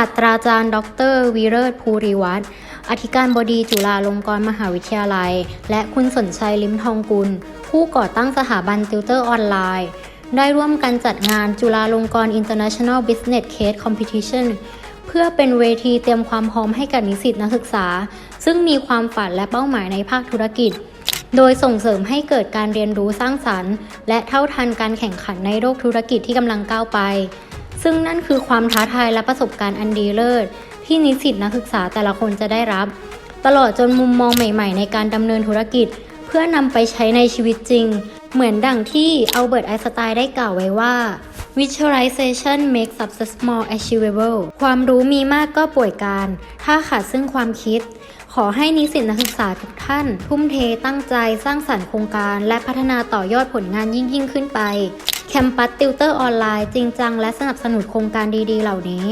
าสตราจารย์ ดรวีเริศภูริวัฒน์อธิการบดีจุฬาลงกรณ์มหาวิทยาลัย และคุณสนชัยลิ้มทองกุล ผู้ก่อตั้งสถาบันติวเตอร์ออนไลน์ ได้ร่วมกันจัดงานจุฬาลงกรณ์ International Business Case Competition เพื่อเป็นเวทีเตรียมความพร้อมให้กับนิสิตนักศึกษา ซึ่งมีความฝันและเป้าหมายในภาคธุรกิจ โดยส่งเสริมให้เกิดการเรียนรู้สร้างสรรค์ และเท่าทันการแข่งขันในโลกธุรกิจที่กำลังก้าวไป ซึ่งนั่นคือความท้าทายและประสบการณ์อันดีเลิศ ที่นิสิตนักศึกษาแต่ละคนจะได้รับ ตลอดจนมุมมองใหม่ๆ ในการดำเนินธุรกิจ เพื่อนำไปใช้ในชีวิตจริง เหมือนดังที่อัลเบิร์ตไอน์สไตน์ได้กล่าวไว้ว่า visualization makes success more achievable ความรู้มีมากก็ป่วยการ ถ้าขาดซึ่งความคิด ขอให้นิสิตนักศึกษาทุกท่าน ทุ่มเทตั้งใจสร้างสรรค์โครงการ และพัฒนาต่อยอดผลงานยิ่งยิ่งขึ้นไป แคมปัสติวเตอร์ออนไลน์จริงจังและสนับสนุนโครงการดีๆ เหล่านี้